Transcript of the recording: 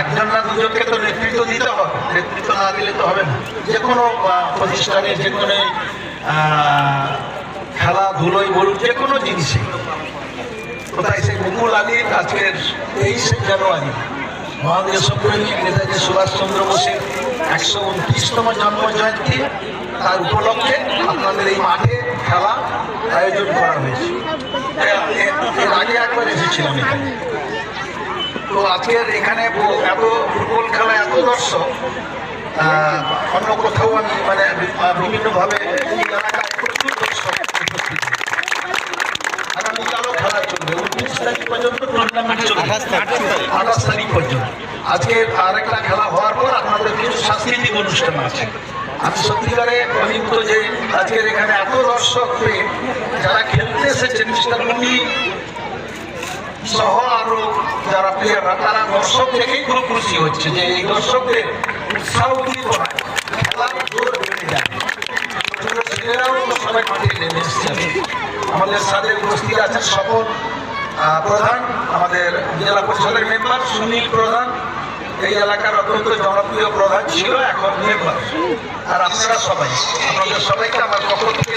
একজন না দুজনকে তো নেতৃত্ব দিতে হবে। নেতৃত্ব না দিলে তো হবে না। যে কোনো প্রতিষ্ঠানে, যে কোনো খেলাধুলোই বলুন, যে কোনো জিনিসে। তাই সেই মুকুল আলীর আজকের তেইশে জানুয়ারি মহান দেশপ্রেমিক নেতাজি সুভাষচন্দ্র বোসের একশো উনত্রিশতম জন্ম জয়ন্তী তার উপলক্ষে আপনাদের এই মাঠে খেলা আয়োজন করা হয়েছে। আগে একবার এসেছিলাম এখানে। তো আজকের এখানে এত ফুটবল খেলা এত দর্শক অন্য কোথাও আমি মানে বিভিন্নভাবে এলাকায় প্রচুর দর্শক উপস্থিত খেলা চলবে। উনত্রিশ তারিখ পর্যন্ত টুর্নামেন্ট চলবে। আঠাশ তারিখ পর্যন্ত। আজকে আরেকটা খেলা হওয়ার পর আপনাদের কিছু সাংস্কৃতিক অনুষ্ঠান আছে। আমি সত্যিকারে অভিজ্ঞ যে আজকের এখানে এত দর্শক পেয়ে যারা খেলতে এসেছেন মিস্টার মুনি সহ আরও যারা প্লেয়াররা তারা দেখেই খুব খুশি হচ্ছে যে এই দর্শকদের উৎসাহ উদ্দীপনায় খেলার জোর বেড়ে যায়। প্রধান, আমাদের জেলা পরিষদের মেম্বার সুনীল প্রধান। এই এলাকার অত্যন্ত জনপ্রিয় প্রধান ছিল এখন মেম্বার। আর আপনারা সবাই, আপনাদের সবাইকে আমার পক্ষ থেকে